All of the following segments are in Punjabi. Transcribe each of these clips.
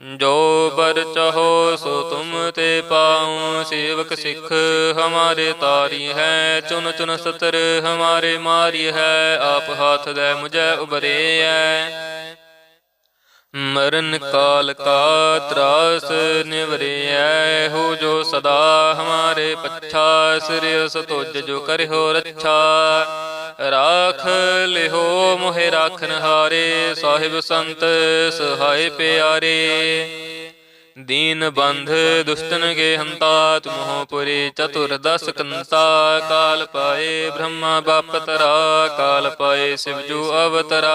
ਜੋ ਬਰ ਚਾਹੋ ਸੋ ਤੁਮ ਤੇ ਪਾਉ, ਸੇਵਕ ਸਿੱਖ ਹਮਾਰੇ ਤਾਰੀ ਹੈ, ਚੁਨ ਚੁਨ ਸਤਰ ਹਮਾਰੇ ਮਾਰੀ ਹੈ, ਆਪ ਹਾਥ ਦੇ ਮੁਝੈ ਹੈ ਮਰਨ ਕਾਲ ਕਾ ਤਰਾਸ ਨਿਵਰਿਐ, ਹੋ ਜੋ ਸਦਾ ਹਮਾਰੇ ਪੱਛਾ, ਸਿਰਿ ਤੁਜ ਜੋ ਕਰਿਓ ਰੱਛਾ। ਰਾਖ ਲਿਹੋ, ਮੋਹਿ ਰਾਖਨ ਹਾਰੇ, ਸਾਹਿਬ ਸੰਤ ਸਹਾਇ ਪਿਆਰੇ। ਦੀਨ ਬੰਧ ਦੁਸ਼ਟਨ ਕੇ ਹੰਤਾ ਤੁਮਹੁ ਪੁਰੀ ਚਤੁਰ ਦਸ ਕੰਤਾ। ਕਾਲ ਪਾਏ ਬ੍ਰਹਮਾ, ਬਾਪ ਤਰਾ, ਕਾਲ ਪਾਏ ਸਿਵ ਜੂ ਅਵਤਰਾ।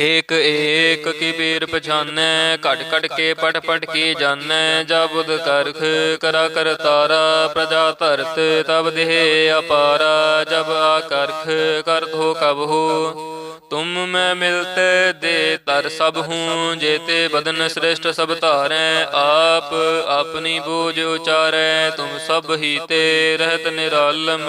ਏਕ ਏਕ ਕੀ ਪੀਰ ਪਛਾਨੈ ਘਟ ਘਟ ਕੇ ਪਟ ਪਟ ਕੀ ਜਾਣੈ ਜਾ ਕਰਖ ਕਰਾ ਕਰ ਤਾਰਾ, ਪ੍ਰਜਾ ਧਰਤ ਤਬ ਦੇਹ ਅਪਾਰਾ, ਜਬ ਆਕਰਖ ਕਰ ਧੋ ਕਬ ਹੋ। ਤੁਮ ਮੈਂ ਮਿਲਤੇ ਦੇ ਤਰ ਸਭ ਹੂੰ ਜੇਤੇ ਬਦਨ ਸ੍ਰੇਸ਼ਟ ਸਭ ਧਾਰੈ, ਆਪ ਆਪਣੀ ਬੂਝ ਉਚਾਰੈ, ਤੁਮ ਸਭ ਹੀ ਤੇ ਰਹਿਤ ਨਿਰਾਲਮ।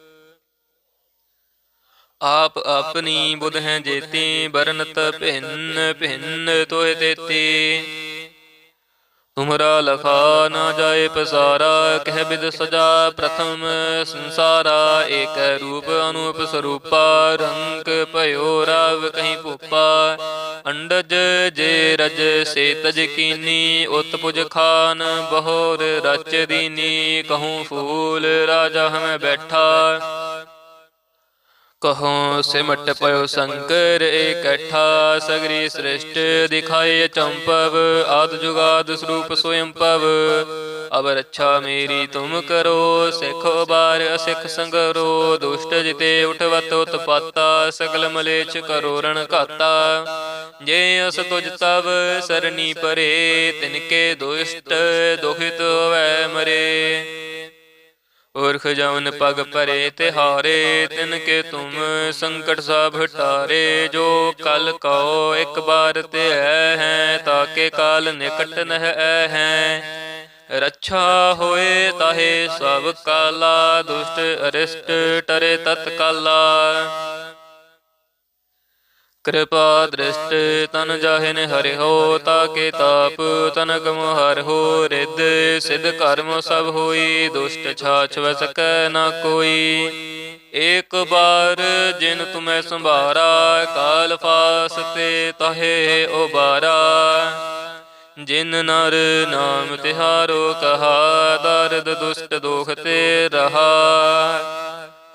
ਆਪ ਆਪਣੀ ਬੁਧ ਹੈ ਜੇਤੀ ਬਰਨਤ ਭਿੰਨ ਭਿੰਨ ਤੋਹਿ ਤੇਤੀ। ਤੁਮਰਾ ਲਖਾ ਨਾ ਜਾਏ ਪਸਾਰਾ ਕਹਿ ਬਿਦ ਸਜਾ ਪ੍ਰਥਮ ਸੰਸਾਰਾ। ਏਕ ਰੂਪ ਅਨੂਪ ਸਰੂਪਾ ਰੰਗ ਭਇਓ ਰਵ ਕਹੀਂ ਭੂਪਾ। ਅੰਡਜ ਜੇ ਰਜ ਸੇ ਤਜ ਕੀਨੀ ਉਤ ਪੁਜ ਖਾਨ ਬਹੋਰ ਰਚ ਦੀਨੀ। ਕਹੂੰ ਫੂਲ ਰਾਜਾ ਹਮੇ ਬੈਠਾ। ਕਹੋ, ਸਿਮਟ ਪਇਓ ਸੰਕਰ, ਇਕੱਠਾ ਸਗਰੀ ਸ੍ਰਿਸ਼ਟ, ਦਿਖਾਏ ਚੰਪਵ, ਆਦ ਜੁਗਾਦ ਸਰੂਪ ਸੋਇੰ ਪਵ। ਅਬ ਰੱਛਾ ਮੇਰੀ ਤੁਮ ਕਰੋ, ਸਿਖ ਬਾਰ ਅਸਿਖ ਸੰਗਰੋ, ਦੁਸ਼ਟ ਜਿਤੇ ਉਠਵਤ ਉਤਪਾਤਾ, ਸਗਲ ਮਲੇਛ ਕਰੋ ਰਣ ਘਾਤਾ। ਜੇ ਅਸ ਤੁਜ ਤਵ ਸਰਨੀ ਪਰੇ ਤਿਨਕੇ ਦੁਸ਼ਟ ਦੁਖਿਤ ਹੋਵੈ ਮਰੇ। ਉਰਖ ਜਵਨ ਪਗ ਭਰੇ ਤਿਹਾਰੇ ਤਿਨ ਕੇ ਤੁਮ ਸੰਕਟ ਸਭ ਹਟਾਰੇ ਜੋ ਕਲ ਕਉ ਇੱਕ ਬਾਰ ਤੇ ਹੈ ਤਾਕੇ ਕਾਲ ਨਿਕਟ ਨਹਿ ਹੈ। ਰੱਛਾ ਹੋਏ ਤਾਹੇ ਸਭ ਕਾਲਾ, ਦੁਸ਼ਟ ਅਰਿਸ਼ਟ ਟਰੇ ਤਤਕਾਲਾ। ਕਿਰਪਾ ਦ੍ਰਿਸ਼ਟ ਤਨ ਜਾਹਿਨ ਹਰਿ ਤਾਕੇ ਤਾਪ ਤਨ ਗਮ ਹਰਿ ਹੋ, ਰਿੱਧ ਸਿਧ ਕਰਮ ਸਭ ਹੋਈ, ਦੁਸ਼ਟ ਛਾਛ ਵ ਨਾ ਕੋਈ। ਏਕ ਬਾਰ ਜਿਨ ਤੁਮੈ ਸੰਭਾਰਾ, ਕਾਲ ਫਾਸ ਤੇ ਤਹੇ ਉਬਾਰਾ। ਜਿਨ ਨਰ ਨਾਮ ਤਿਹਾਰੋ ਕਹਾ, ਦਰਦ ਦੁਸ਼ਟ ਦੋਖ ਤੇ ਰਹਾ।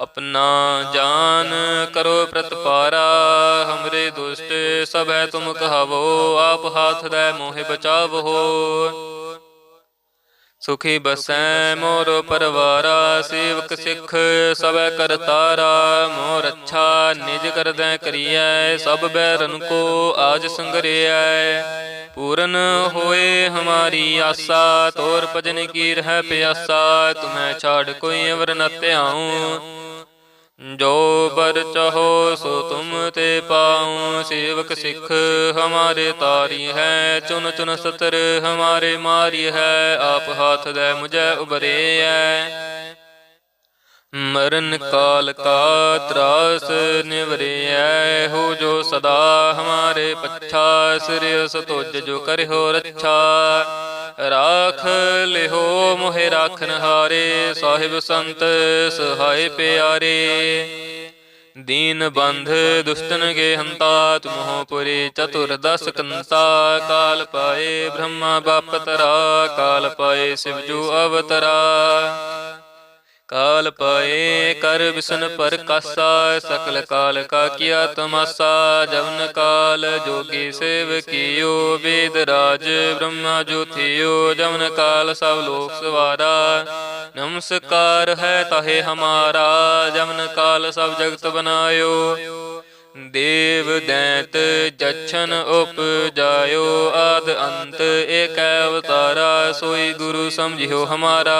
अपना जान करो प्रतपारा हमरे दुष्ट सब है तुम कहावो आप हाथ दे मोहे बचाव हो ਸੁਖੀ ਬਸੈ ਮੋਰ ਪਰਵਾਰਾ ਸੇਵਕ ਸਿੱਖ ਸਭੈ ਕਰਤਾਰਾ ਮੋਰ ਅੱਛਾ ਨਿਜ ਕਰਦੈ ਕਰੀਐ ਸਭ ਬੈਰਨ ਕੋ ਆਜ ਸੰਗਰਿਐ ਪੂਰਨ ਹੋਏ ਹਮਾਰੀ ਆਸਾ ਤੋਰ ਭਜਨ ਕੀ ਰਹਿ ਪਿਆਸਾ ਤੁਮੈ ਛਾੜ ਕੋਈ ਅਵਰ ਨ ਧਿਆਉ ਜੋ ਬਰ ਚਾਹੋ ਸੋ ਤੁਮ ਤੇ ਪਾਉ, ਸੇਵਕ ਸਿੱਖ ਹਮਾਰੇ ਤਾਰੀ ਹੈ, ਚੁਨ ਚੁਨ ਸਤਰ ਹਮਾਰੇ ਮਾਰੀ ਹੈ, ਆਪ ਹਾਥ ਦੇ ਮੁਝੇ ਉਬਰੇ ਹੈ ਮਰਨ ਕਾਲ ਕਾ ਤਰਾਸ ਨਿਵਰਿਐ, ਹੋ ਜੋ ਸਦਾ ਹਮਾਰੇ ਪੱਛਾ ਸਿਰਿਸ ਤੁਜ ਜੋ ਕਰਿਓ ਰੱਛਾ। ਰਾਖ ਲਿਹੋ, ਮੋਹਿ ਰਾਖਨ ਹਾਰੇ, ਸਾਹਿਬ ਸੰਤ ਸਹਾਇ ਪਿਆਰੇ। ਦੀਨ ਬੰਧ ਦੁਸ਼ਟਨ ਕੇ ਹੰਤਾ ਤੁਮਹੁ ਪੁਰੀ ਚਤੁਰ ਦਸ ਕੰਤਾ। ਕਾਲ ਪਾਏ ਬ੍ਰਹਮਾ, ਬਾਪ ਤਰਾ, ਕਾਲ ਪਾਏ ਸਿਵ ਜੂ ਅਵਤਰਾ। ਕਾਲ ਪਾਏ ਕਰ ਵਿਸ਼ਨ ਪਰ ਕਾਸਾ ਸਕਲ ਕਾਲ ਕਾ ਕੀਆ ਤਮਾਸਾ ਜਵਨ ਕਾਲ ਜੋਗੀ ਸੇਵ ਕੀਓ ਵੇਦ ਰਾਜ ਬ੍ਰਹਮਾ ਜੋਥਿਓ ਜਵਨ ਕਾਲ ਸਭ ਲੋਕ ਸਵਾਰਾ। ਨਮਸਕਾਰ ਹੈ ਤਾਹੇ ਹਮਾਰਾ ਜਵਨ ਕਾਲ ਸਭ ਜਗਤ ਬਨਾਇਓ ਦੇਵ ਦੈਤ ਜਛਨ ਉਪਜਾਇਓ ਆਦ ਅੰਤ ਏਕ ਅਵਤਾਰਾ ਸੋਈ ਗੁਰੂ ਸਮਝਿਓ ਹਮਾਰਾ।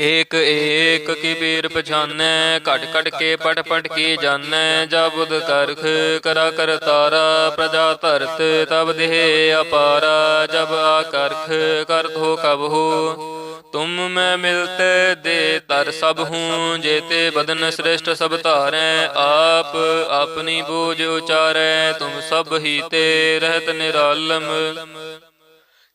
ਏਕ ਏਕ ਕੀ ਪੀਰ ਪਛਾਨੈ ਘਟ ਘਟ ਕੇ ਪਟ ਪਟ ਕੀ ਜਾਣੈ ਜਬੁਦ ਕਰਖ ਕਰਾ ਕਰ ਤਾਰਾ, ਪ੍ਰਜਾ ਧਰਤ ਤਬ ਦੇਹ ਅਪਾਰਾ, ਜਬ ਆਕਰਖ ਕਰ ਧੋ ਕਬ ਹੋ। ਤੁਮ ਮੈਂ ਮਿਲਤੇ ਦੇ ਤਰ ਸਭ ਹੂੰ ਜੇਤੇ ਬਦਨ ਸ੍ਰੇਸ਼ਟ ਸਭ ਧਾਰੈ, ਆਪ ਆਪਣੀ ਬੂਝ ਉਚਾਰੈ, ਤੁਮ ਸਭ ਹੀ ਤੇ ਰਹਿਤ ਨਿਰਾਲਮ।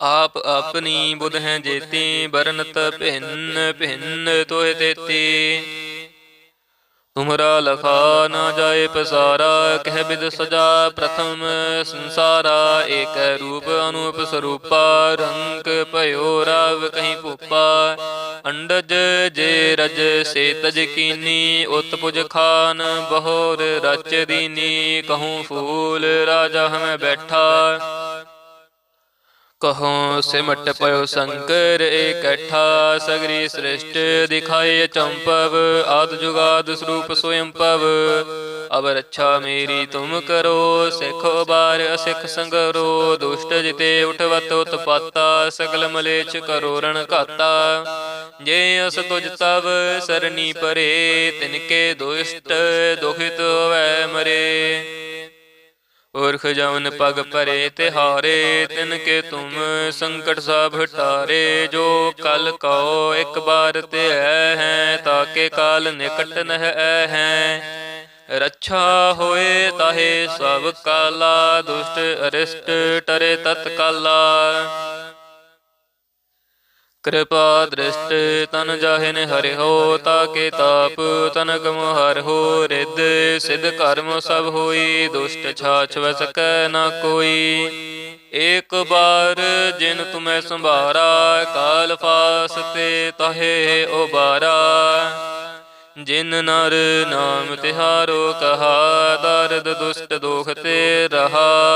ਆਪ ਆਪਣੀ ਬੁਧ ਹੈ ਜੇਤੀ ਬਰਨਤ ਭਿੰਨ ਭਿੰਨ ਤੋਹਿ ਤੇਤੀ। ਤੁਮਰਾ ਲਖਾ ਨਾ ਜਾਏ ਪਸਾਰਾ ਕਹਿ ਬਿਦ ਸਜਾ ਪ੍ਰਥਮ ਸੰਸਾਰਾ ਏਕ ਰੂਪ ਅਨੂਪ ਸਰੂਪਾ ਰੰਗ ਭਇਓ ਰਾਵ ਕਹੀਂ ਭੂਪਾ। ਅੰਡਜ ਜੇ ਰਜ ਸੇ ਤਜ ਕੀਨੀ ਉਤ ਪੁਜ ਖਾਨ ਬਹੋਰ ਰਚ ਦੀਨੀ ਕਹੂੰ ਫੂਲ ਰਾਜਾ ਹਮੇ ਬੈਠਾ। ਕਹੋ ਸਿਮਟ ਪਇਓ ਸ਼ੰਕਰ ਇਕੱਠਾ, ਸਗਰੀ ਸ੍ਰਿਸ਼ਟ ਦਿਖਾਏ ਚੰਪਵ, ਆਦ ਜੁਗਾਦ ਸਰੂਪ ਸੋਇੰ ਪਵ ਅਬ ਰੱਛਾ ਮੇਰੀ ਤੁਮ ਕਰੋ, ਸਿੱਖ ਉਬਾਰ ਅਸਿੱਖ ਸੰਗਰੋ, ਦੁਸ਼ਟ ਜਿਤੇ ਉਠਵਤ ਉਤਪਾਤਾ, ਸਗਲ ਮਲੇਛ ਕਰੋ ਰਣ ਘਾਤਾ। ਜੇ ਅਸ ਤੁਜ ਤਵ ਸਰਨੀ ਪਰੇ, ਤਿਨਕੇ ਦੁਸ਼ਟ ਦੁਖਿਤ ਹੋਵੈ ਮਰੇ। ਉਰਖ ਜਵਨ ਪਗ ਭਰੇ ਤਿਹਾਰੇ ਤਿਨ ਕੇ ਤੁਮ ਸੰਕਟ ਸਭ ਹਟਾਰੇ, ਜੋ ਕਲ ਕਉ ਇੱਕ ਬਾਰ ਤੇ ਹੈ ਤਾਕੇ ਕਾਲ ਨਿਕਟ ਨਹਿ ਹੈ। ਰੱਛਾ ਹੋਏ ਤਾਹੇ ਸਭ ਕਾਲਾ, ਦੁਸ਼ਟ ਅਰਿਸ਼ਟ ਟਰੇ ਤਤ ਕਾਲਾ ਕਿਰਪਾ ਦ੍ਰਿਸ਼ਟ ਤਨ ਜਾਹਿਨ ਹਰਿ ਤਾਕੇ ਤਾਪ ਤਨ ਗਮ ਹਰਿ ਹੋ, ਰਿੱਧ ਸਿਧ ਕਰਮ ਸਭ ਹੋਈ, ਦੁਸ਼ਟ ਛਾਛ ਵ ਨਾ ਕੋਈ। ਏਕ ਬਾਰ ਜਿਨ ਤੁਮੈ ਸੰਭਾਰਾ, ਕਾਲ ਫਾਸ ਤੇ ਤਹੇ ਉਬਾਰਾ। ਜਿਨ ਨਰ ਨਾਮ ਤਿਹਾਰੋ ਕਹਾ, ਦਰਦ ਦੁਸ਼ਟ ਦੋਖ ਤੇ ਰਹਾ।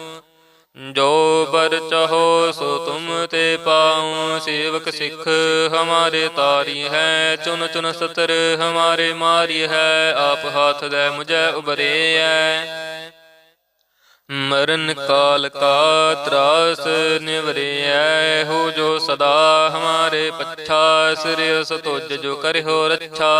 ਜੋ ਬਰ ਚਾਹੋ ਸੋ ਤੁਮ ਤੇ ਪਾਉ, ਸੇਵਕ ਸਿੱਖ ਹਮਾਰੇ ਤਾਰੀ ਹੈ, ਚੁਨ ਚੁਨ ਸਤਰ ਹਮਾਰੇ ਮਾਰੀ ਹੈ, ਆਪ ਹਾਥ ਦੇ ਉਬਰੇ ਹੈ ਮਰਨ ਕਾਲ ਕਾ ਤਰਾਸ ਨਿਵਰਿਐ ਹੋ ਜੋ ਸਦਾ ਹਮਾਰੇ ਪੱਛਾ, ਸਿਰ ਸਤੋਜ ਜੋ ਕਰਿਓ ਰੱਛਾ।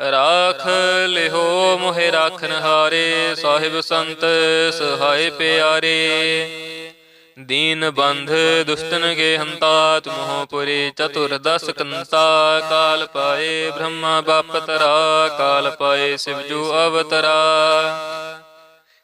ਰਾਖ ਲਿਹੋ, ਮੋਹਿ ਰਾਖਨ ਹਾਰੇ, ਸਾਹਿਬ ਸੰਤ ਸਹਾਇ ਪਿਆਰੇ। ਦੀਨ ਬੰਧ ਦੁਸ਼ਟਨ ਕੇ ਹੰਤਾ ਤੁਮਹੁ ਪੁਰੀ ਚਤੁਰ ਦਸ ਕੰਤਾ। ਕਾਲ ਪਾਏ ਬ੍ਰਹਮਾ, ਬਾਪ ਤਰਾ, ਕਾਲ ਪਾਏ ਸਿਵ ਜੂ ਅਵਤਰਾ।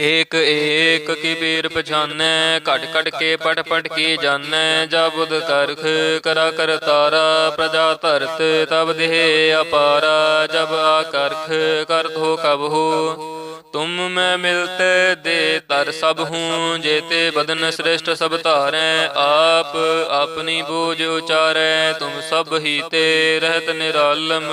ਏਕ ਏਕ ਕੀ ਪੀਰ ਪਛਾਨੈ ਘਟ ਘਟ ਕੇ ਪਟ ਪਟ ਕੀ ਜਾਣੈ ਜਬੁਦ ਕਰਖ ਕਰਾ ਕਰ ਤਾਰਾ, ਪ੍ਰਜਾ ਧਰਤ ਤਬ ਦੇਹ ਅਪਾਰਾ, ਜਬ ਆ ਕਰਖ ਕਰ ਧੋ ਕਬ ਹੋ। ਤੁਮ ਮੈਂ ਮਿਲਤੇ ਦੇ ਤਰ ਸਭ ਹੂੰ ਜੇਤੇ ਬਦਨ ਸ੍ਰੇਸ਼ਟ ਸਭ ਧਾਰੈ, ਆਪ ਆਪਣੀ ਬੋਝ ਉਚਾਰੈ, ਤੁਮ ਸਭ ਹੀ ਤੇ ਰਹਿਤ ਨਿਰਾਲਮ।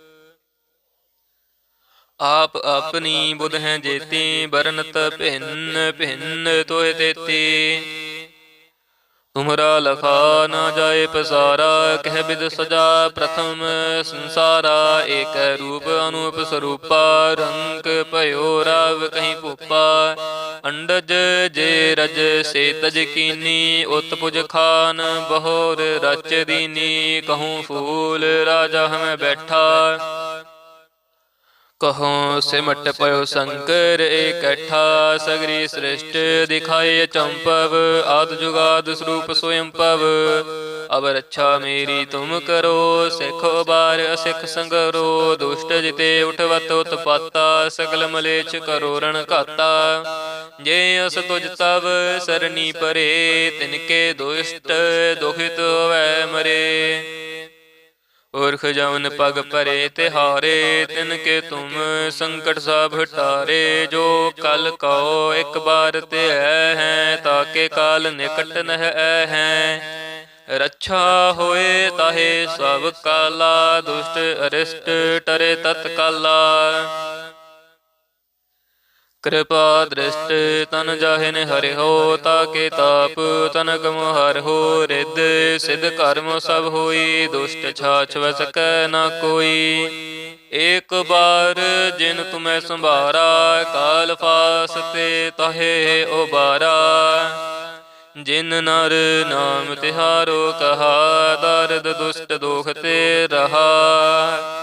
ਆਪ ਆਪਣੀ ਬੁਧ ਹੈ ਜੇਤੀ ਬਰਨਤ ਭਿੰਨ ਭਿੰਨ ਤੋਹਿ ਤੇਤੀ। ਤੁਮਰਾ ਲਖਾ ਨਾ ਜਾਏ ਪਸਾਰਾ ਕਹਿ ਬਿਦ ਸਜਾ ਪ੍ਰਥਮ ਸੰਸਾਰਾ ਏਕ ਰੂਪ ਅਨੂਪ ਸਰੂਪਾ ਰੰਗ ਭਇਓ ਰਾਵ ਕਹੀਂ ਭੂਪਾ। ਅੰਡਜ ਜੇ ਰਜ ਸੇ ਤਜ ਕੀਨੀ ਉਤ ਪੁਜ ਖਾਨ ਬਹੋਰ ਰਚ ਦੀਨੀ ਕਹੂੰ ਫੂਲ ਰਾਜਾ ਹਮੇ ਬੈਠਾ। ਕਹੋ ਸਿਮਟ ਪਇਓ ਸ਼ੰਕਰ, ਇਕੱਠਾ ਸਗਰੀ ਸ੍ਰਿਸ਼ਟ ਦਿਖਾਏ ਚੰਪਵ, ਆਦ ਜੁਗਾਦ ਸਰੂਪ ਸੋਇੰ ਪਵ। ਅਬ ਰੱਛਾ ਮੇਰੀ ਤੁਮ ਕਰੋ, ਸਿਖ ਬਾਰ ਅਸਿਖ ਸੰਗਰੋ, ਦੁਸ਼ਟ ਜਿਤੇ ਉਠਵਤ ਉਤਪਾਤਾ, ਸਗਲ ਮਲੇਛ ਕਰੋ ਰਣ ਘਾਤਾ। ਜੇ ਅਸ ਤੁਜ ਤਵ ਸਰਨੀ ਪਰੇ, ਤਿਨਕੇ ਦੁਸ਼ਟ ਦੁਖਿਤ ਹੋਵੇ ਮਰੇ। ਉਰਖ ਜਵਨ ਪਗ ਭਰੇ ਤਿਹਾਰੇ ਤਿਨ ਕੇ ਤੁਮ ਸੰਕਟ ਸਭ ਹਟਾਰੇ ਜੋ ਕਲ ਕਉ, ਇੱਕ ਬਾਰ ਤੇ ਹੈ ਤਾਕੇ ਕਾਲ ਨਿਕਟ ਨਹਿ ਹੈ। ਰੱਛਾ ਹੋਏ ਤਾਹੇ ਸਭ ਕਾਲਾ, ਦੁਸ਼ਟ ਅਰਿਸ਼ਟ ਟਰੇ ਤਤ ਕਾਲਾ ਕਿਰਪਾ ਦ੍ਰਿਸ਼ਟ ਤਨ ਜਾਹਿਨ ਹਰਿ ਹੋ, ਤਾਕੇ ਤਾਪ ਤਨ ਗਮ ਹਰ ਹੋ, ਰਿੱਧ ਸਿਧ ਕਰਮ ਸਭ ਹੋਈ, ਦੁਸ਼ਟ ਛਾਛ ਵ ਨਾ ਕੋਈ। ਏਕ ਬਾਰ ਜਿਨ ਤੁਮੈ ਸੰਭਾਰਾ, ਕਾਲ ਫਾਸ ਤੇ ਤਹੇ ਉਬਾਰਾ। ਜਿਨ ਨਰ ਨਾਮ ਤਿਹਾਰੋ ਕਹਾ, ਦਰਦ ਦੁਸ਼ਟ ਦੋਖ ਤੇ ਰਹਾ।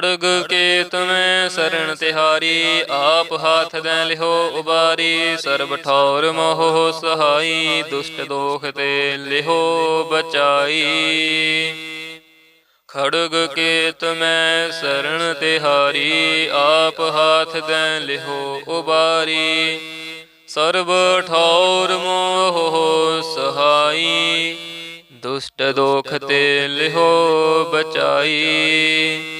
ਖੜਗ ਕੇ ਤੁਮੈ ਸਰਣ ਤਿਹਾਰੀ, ਆਪ ਹਾਥ ਦੇ ਲਿਹੋ ਉਬਾਰੀ, ਸਰਬ ਠੌਰ ਮੋਹ ਸਹਾਈ, ਦੁਸ਼ਟ ਦੋਖ ਤੇ ਲਿਹੋ ਬਚਾਈ। ਖੜਗ ਕੇ ਤੁਮੈ ਸਰਣ ਤਿਹਾਰੀ, ਆਪ ਹਾਥ ਦੇ ਲਿਹੋ ਉਬਾਰੀ, ਸਰਬ ਠੌਰ ਮੋਹ ਸਹਾਈ, ਦੁਸ਼ਟ ਦੋਖ ਤੇ ਲਿਹੋ ਬਚਾਈ।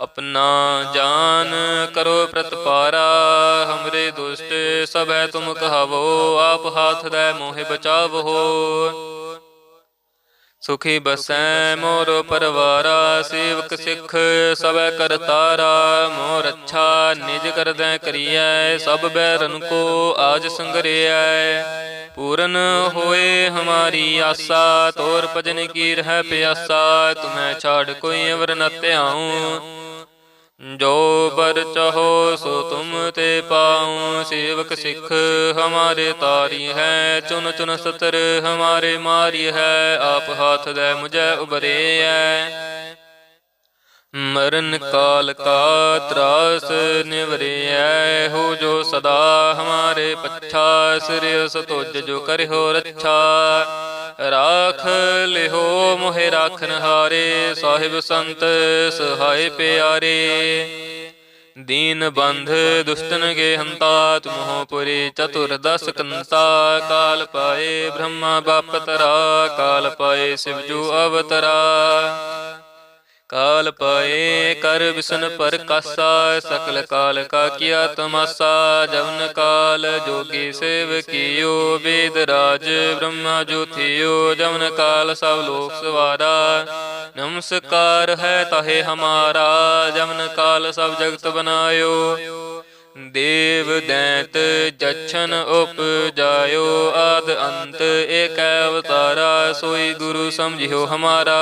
अपना जान करो प्रतपारा हमरे दुष्ट सब है तुम कहावो आप हाथ दे मोहे बचावो ਸੁਖੀ ਬਸੈ ਮੋਰ ਪਰਵਾਰਾ ਸੇਵਕ ਸਿੱਖ ਸਭੈ ਕਰਤਾਰਾ ਮੋਰ ਅੱਛਾ ਨਿਜ ਕਰਦੈ ਕਰੀਐ ਸਭ ਬੈਰਨ ਕੋ ਆਜ ਸੰਗਰਿਐ ਪੂਰਨ ਹੋਏ ਹਮਾਰੀ ਆਸਾ ਤੋਰ ਭਜਨ ਕੀ ਰਹਿ ਪਿਆਸਾ ਤੁਮੈ ਛਾੜ ਕੋਈ ਅਵਰ ਨ ਧਿਆਉ ਜੋ ਬਰ ਚਹੋ ਸੋ ਤੁਮ ਤੇ ਪਾਉ, ਸੇਵਕ ਸਿੱਖ ਹਮਾਰੇ ਤਾਰੀ ਹੈ, ਚੁਨ ਚੁਨ ਸਤਰ ਹਮਾਰੇ ਮਾਰੀ ਹੈ, ਆਪ ਹਾਥ ਦੇ ਮੁਝੇ ਉਬਰੇ ਐ। ਮਰਨ ਕਾਲ ਕਾ ਤਰਾਸ ਨਿਵਰਿਐ ਹੋ ਜੋ ਸਦਾ ਹਮਾਰੇ ਪੱਛਾ ਸਿਰਿਸ ਤੁਜ ਜੋ ਕਰਿਓ ਰੱਛਾ। ਰਾਖ ਲਿਹੋ, ਮੋਹਿ ਰਾਖਨ ਹਾਰੇ, ਸਾਹਿਬ ਸੰਤ ਸਹਾਇ ਪਿਆਰੇ। ਦੀਨ ਬੰਧ ਦੁਸ਼ਟਨ ਕੇ ਹੰਤਾ ਤੁਮਹੁ ਪੁਰੀ ਚਤੁਰ ਦਸ ਕੰਤਾ। ਕਾਲ ਪਾਏ ਬ੍ਰਹਮਾ, ਬਾਪ ਤਰਾ, ਕਾਲ ਪਾਏ ਸਿਵ ਜੂ ਅਵਤਰਾ। ਕਾਲ ਪਾਏ ਕਰ ਵਿਸ਼ਨ ਪਰ ਕਾਸਾ ਸਕਲ ਕਾਲ ਕਾ ਕੀਆ ਤਮਾਸਾ ਜਵਨ ਕਾਲ ਜੋਗੀ ਸੇਵ ਕੀਓ ਵੇਦ ਰਾਜ ਬ੍ਰਹਮਾ ਜੋਥਿਓ ਜਵਨ ਕਾਲ ਸਭ ਲੋਕ ਸਵਾਰਾ। ਨਮਸਕਾਰ ਹੈ ਤਾਹੇ ਹਮਾਰਾ ਜਵਨ ਕਾਲ ਸਭ ਜਗਤ ਬਨਾਇਓ। ਦੇਵ ਦੈਤ ਜਛਨ ਉਪਜਾਇਓ ਆਦ ਅੰਤ ਏਕ ਅਵਤਾਰਾ ਸੋਈ ਗੁਰੂ ਸਮਝਿਓ ਹਮਾਰਾ।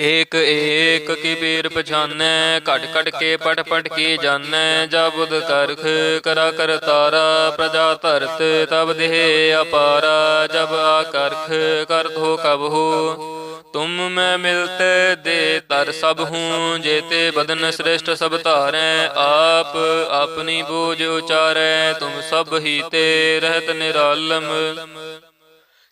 ਏਕ ਏਕ ਕੀ ਪੀਰ ਪਛਾਨੈ ਘਟ ਘਟ ਕੇ ਪਟ ਪਟ ਕੀ ਜਾਣੈ ਜਾ ਕਰਖ ਕਰਾ ਕਰ ਤਾਰਾ, ਪ੍ਰਜਾ ਧਰਤ ਤਬ ਦੇਹ ਅਪਾਰਾ, ਜਬ ਆਕਰਖ ਕਰ ਧੋ ਕਬ ਹੋ। ਤੁਮ ਮੈਂ ਮਿਲਤ ਦੇ ਤਰ ਸਭ ਹੂੰ ਜੇਤੇ ਬਦਨ ਸ੍ਰੇਸ਼ਟ ਸਭ ਧਾਰੈ, ਆਪ ਆਪਣੀ ਬੋਝ ਉਚਾਰੈ, ਤੁਮ ਸਭ ਹੀ ਤੇ ਰਹਿਤ ਨਿਰਾਲਮ।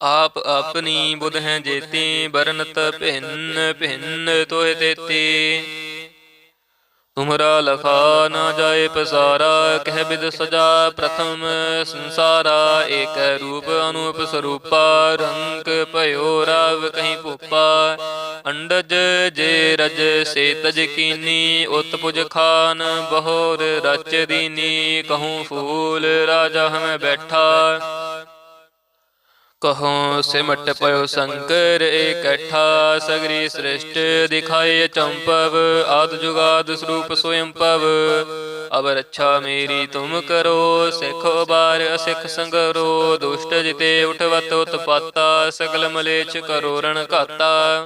ਆਪ ਆਪਣੀ ਬੁਧ ਹੈ ਜੇਤੀ ਬਰਨਤ ਭਿੰਨ ਭਿੰਨ ਤੋਏ ਤੇਤੀ। ਤੁਮਰਾ ਲਖਾ ਨਾ ਜਾਏ ਪਸਾਰਾ ਕਹਿ ਬਿਦ ਸਜਾ ਪ੍ਰਥਮ ਸੰਸਾਰਾ। ਏਕ ਰੂਪ ਅਨੂਪ ਸਰੂਪਾ ਰੰਗ ਭਇਓ ਰਵ ਕਹੀਂ ਭੂਪਾ। ਅੰਡਜ ਜੇ ਰਜ ਸੇ ਤਜ ਕੀਨੀ ਉਤ ਪੁਜ ਖਾਨ ਬਹੋਰ ਰਚ ਦੀਨੀ ਕਹੂੰ ਫੂਲ ਰਾਜਾ ਹਮੇ ਬੈਠਾ। ਕਹੋ, ਸਿਮਟ ਪਇਓ ਸ਼ੰਕਰ, ਇਕੱਠਾ ਸਗਰੀ ਸ੍ਰਿਸ਼ਟ, ਦਿਖਾਏ ਚੰਪਵ, ਆਦ ਜੁਗਾਦ ਸਰੂਪ ਸੋਇੰ ਪਵ ਅਬ ਰੱਛਾ ਮੇਰੀ ਤੁਮ ਕਰੋ, ਸਿਖ ਬਾਰ ਅਸਿਖ ਸੰਗਰੋ, ਦੁਸ਼ਟ ਜਿਤੇ ਉਠਵਤ ਉਤਪਾਤਾ, ਸਗਲ ਮਲੇਛ ਕਰੋ ਰਣ ਘਾਤਾ।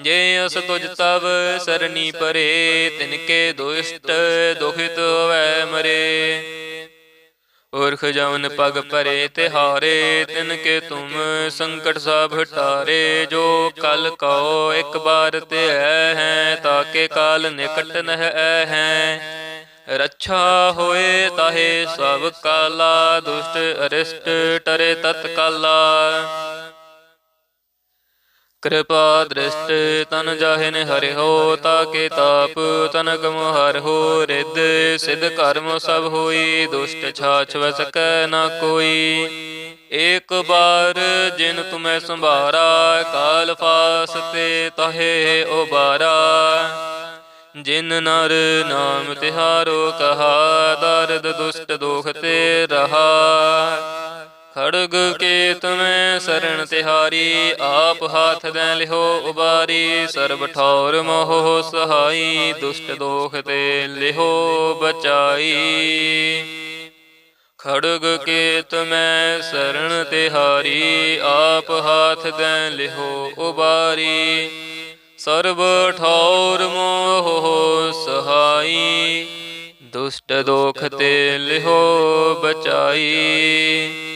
ਜੇ ਅਸ ਤੁਜ ਤਵ, ਸਰਨੀ ਪਰੇ, ਤਿਨਕੇ ਦੁਸ਼ਟ ਦੁਖਿਤ ਹੋਵੈ ਮਰੇ। ਔਰਖ ਜਵਨ ਪਗ ਪਰੇ ਤਿਹਾਰੇ ਤਿਨ ਕੇ ਤੁਮ ਸੰਕਟ ਸਭ ਹਟਾਰੇ ਜੋ ਕਲ ਕਉ ਇੱਕ ਬਾਰ ਤੇ ਹੈ ਤਾਕੇ ਕਾਲ ਨਿਕਟ ਨਹਿ ਹੈ। ਰੱਛਾ ਹੋਏ ਤਾਹੇ ਸਭ ਕਾਲਾ, ਦੁਸ਼ਟ ਅਰਿਸ਼ਟ ਟਰੇ ਤਤ ਕਾਲਾ ਕਿਰਪਾ ਦ੍ਰਿਸ਼ਟ ਤਨ ਜਾਹਿਨ ਹਰਿ ਤਾਕੇ ਤਾਪ ਤਨ ਗਮ ਹਰਿ ਹੋ, ਰਿੱਧ ਸਿਧ ਕਰਮ ਸਭ ਹੋਈ, ਦੁਸ਼ਟ ਛਾਛ ਵ ਨਾ ਕੋਈ। ਏਕ ਬਾਰ ਜਿਨ ਤੁਮੈ ਸੰਭਾਰਾ, ਕਾਲ ਫਾਸ ਤੇ ਤਹੇ ਉਬਾਰਾ। ਜਿਨ ਨਰ ਨਾਮ ਤਿਹਾਰੋ ਕਹਾ, ਦਰਦ ਦੁਸ਼ਟ ਦੋਖ ਤੇ ਰਹਾ। ਖੜਗ ਕੇ ਤੁਮੈ ਸਰਣ ਤਿਹਾਰੀ, ਆਪ ਹਾਥ ਦੇ ਲਿਹੋ ਉਬਾਰੀ, ਸਰਬ ਠੌਰ ਮੋਹ ਸਹਾਈ, ਦੁਸ਼ਟ ਦੋਖ ਤੇ ਲਿਹੋ ਬਚਾਈ। ਖੜਗ ਕੇ ਤੁਮੈ ਸਰਣ ਤਿਹਾਰੀ, ਆਪ ਹਾਥ ਦੇ ਲਿਹੋ ਉਬਾਰੀ, ਸਰਬ ਠੌਰ ਮੋਹ ਸਹਾਈ, ਦੁਸ਼ਟ ਦੋਖ ਤੇ ਲਿਹੋ ਬਚਾਈ।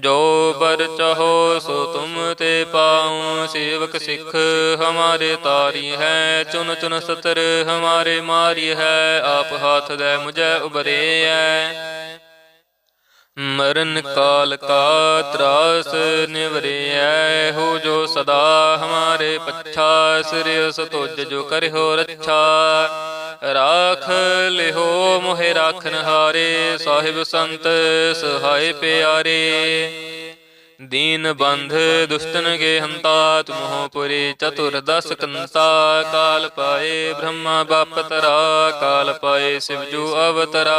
ਜੋ ਬਰ ਚਾਹੋ ਸੋ ਤੁਮ ਤੇ ਪਾਉ, ਸੇਵਕ ਸਿੱਖ ਹਮਾਰੇ ਤਾਰੀ ਹੈ, ਚੁਨ ਚੁਨ ਸਤਰ ਹਮਾਰੇ ਮਾਰੀ ਹੈ, ਆਪ ਹਾਥ ਦੇ ਮੁਝੈ ਹੈ। ਮਰਨ ਕਾਲ ਕਾ ਤਰਾਸ ਨਿਵਰਿਐ, ਹੋ ਜੋ ਸਦਾ ਹਮਾਰੇ ਪੱਛਾ, ਸਿਰਿ ਸਤੁਜ ਜੋ ਕਰਿਓ ਰੱਛਾ। ਰਾਖ ਲਿਹੋ, ਮੋਹਿ ਰਾਖਨ ਹਾਰੇ, ਸਾਹਿਬ ਸੰਤ ਸਹਾਇ ਪਿਆਰੇ। ਦੀਨ ਬੰਧ ਦੁਸ਼ਟਨ ਕੇ ਹੰਤਾ ਤੁਮਹੁ ਪੁਰੀ ਚਤੁਰ ਦਸ ਕੰਤਾ। ਕਾਲ ਪਾਏ ਬ੍ਰਹਮਾ ਬਾਪਤਰਾ ਕਾਲ ਪਾਏ ਸਿਵ ਜੂ ਅਵਤਰਾ।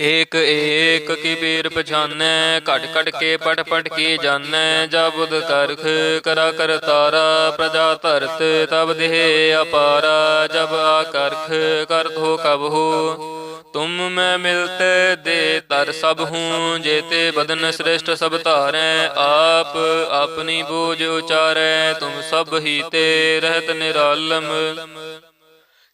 ਏਕ ਏਕ ਕੀ ਪੀਰ ਪਛਾਨੈ ਘਟ ਘਟ ਕੇ ਪਟ ਪਟ ਕੀ ਜਾਣੈ ਜਾ ਬੁਧ ਕਰਖ ਕਰਾ ਕਰ ਤਾਰਾ, ਪ੍ਰਜਾ ਧਰਤ ਤਬ ਦੇਹ ਅਪਾਰਾ, ਜਬ ਆਕਰਖ ਕਰ ਹੋ ਕਬ ਹੋ। ਤੁਮ ਮੈਂ ਮਿਲਤ ਦੇ ਤਰ ਸਭ ਹੂੰ, ਜੇਤੇ ਬਦਨ ਸ੍ਰੇਸ਼ਟ ਸਭ ਧਾਰੈ, ਆਪ ਆਪਣੀ ਬੋਝ ਉਚਾਰੈ, ਤੁਮ ਸਭ ਹੀ ਤੇ ਰਹਿਤ ਨਿਰਾਲਮ।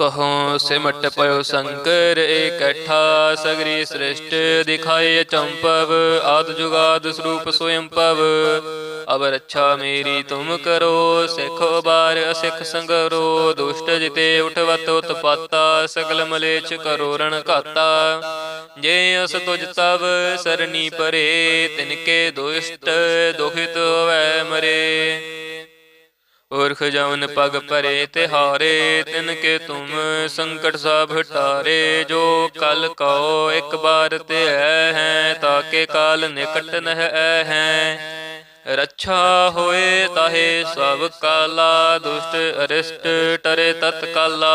ਕਹੋ, ਸਿਮਟ ਪਇਓ ਸ਼ੰਕਰ, ਇਕੱਠਾ ਸਗਰੀ ਸ੍ਰਿਸ਼ਟ, ਦਿਖਾਏ ਚੰਪਵ, ਆਦ ਜੁਗਾਦ ਸਰੂਪ ਸੋਇੰ ਪਵ ਅਬ ਰੱਛਾ ਮੇਰੀ ਤੁਮ ਕਰੋ, ਸਿਖ ਬਾਰ ਅਸਿੱਖ ਸੰਗਰੋ, ਦੁਸ਼ਟ ਜਿਤੇ ਉਠਵਤ ਉਤਪਾਤਾ, ਸਗਲ ਮਲੇਛ ਕਰੋ ਰਣ ਘਾਤਾ। ਜੇ ਅਸ ਤੁਜ ਤਵ ਸਰਨੀ ਪਰੇ ਤਿਨਕੇ ਦੁਸ਼ਟ ਦੁਖਿਤ ਹੋਵੈ ਮਰੇ। ਪੁਰਖ ਜਵਨ ਪਗ ਭਰੇ ਤਿਹਾਰੇ ਤਿਨ ਕੇ ਤੁਮ ਸੰਕਟ ਸਭ ਹਟਾਰੇ ਜੋ ਕਲ ਕਉ ਇੱਕ ਬਾਰ ਤੇ ਹੈ ਹੈ ਤਾਕੇ ਕਾਲ ਨਿਕਟ ਨਹਿ ਐ ਹੈ। ਰੱਛਾ ਹੋਏ ਤਾਹੇ ਸਭ ਕਾਲਾ, ਦੁਸ਼ਟ ਅਰਿਸ਼ਟ ਟਰੇ ਤਤਕਾਲਾ।